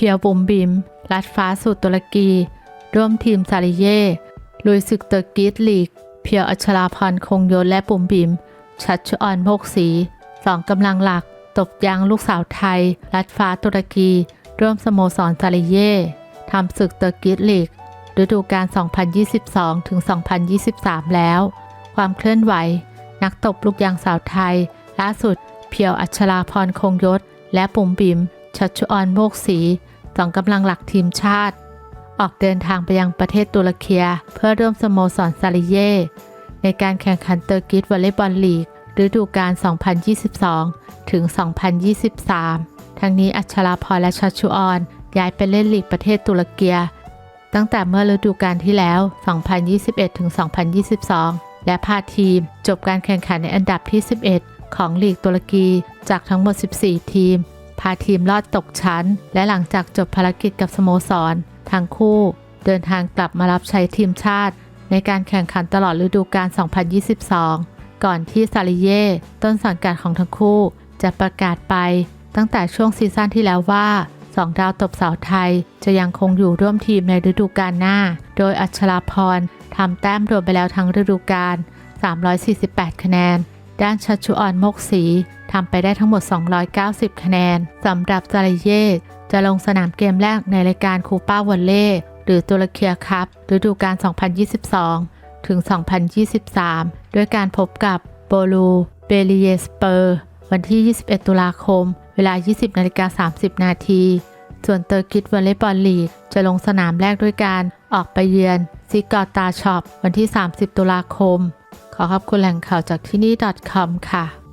เพียวบุมบิม ลัดฟ้าสู่ตุรกี ร่วมทีมซาริเย่ ลุยศึกเตอร์กิสลีก เพียวอัชราพรคงยศและบุมบิม ชัดชออนโมกสีสองกำลังหลัก ตบยางลูกสาวไทย ลัดฟ้าตุรกี ร่วมสโมสรซาริเย่ทำศึกเตอร์กิสลีกฤดูกาล 2022 ถึง 2023 แล้ว ความเคลื่อนไหว นักตบลูกยางสาวไทย ล่าสุด เพียวอัชราพรคงยศ และปุ่มบิม ชัชชุออนโมกศรีสองกำลังหลักทีมชาติ ออกเดินทางไปยังประเทศตุรกีเพื่อร่วมสโมสรซาริเย ในการแข่งขันเตอร์กิสวอลเลย์บอลลีกฤดูกาล 2022 ถึง 2023 ทั้งนี้อัชราพรและชัชชุออนย้ายไปเล่นลีกประเทศตุรกีตั้งแต่เมื่อฤดูกาลที่แล้ว 2021 ถึง 2022 และพาทีม จบการแข่งขันในอันดับที่ 11 ของลีกตุรกีจากทั้งหมด 14 ทีม พาทีมลอดตกชั้น และหลังจากจบภารกิจกับสโมสร ทั้งคู่ เดินทางกลับมารับใช้ทีมชาติ ในการแข่งขันตลอดฤดูกาล 2022 ก่อนที่ซาริเย่ต้นสังกัดของทั้งคู่ จะประกาศไป ตั้งแต่ช่วงซีซั่นที่แล้วว่าสองดาวตบสาวไทย จะยังคงอยู่ร่วมทีมในฤดูกาลหน้า โดยอัชราพรทำแต้มรวมไปแล้วทั้งฤดูกาล348 คะแนน ด้านชัชชุออนมกศรีทำไปได้ทั้งหมด 290 คะแนนสำหรับซาริเย่จะลงสนามเกมแรกในรายการคูป้าวอลเล่หรือตุรเคียคัพฤดูกาล 2022 ถึง 2023 ด้วยการพบกับโบลูเบลีเยสเปอร์ วันที่ 21 ตุลาคม เวลา 20นาฬิกา30 นาที ส่วนเตอร์กิสวอลเลย์บอลลีก จะลงสนามแรกด้วยการออกไปเยือนซิกอตาช็อปวันที่ 30 ตุลาคม ขอขอบคุณแหล่งข่าวจากที่นี่ .com ค่ะ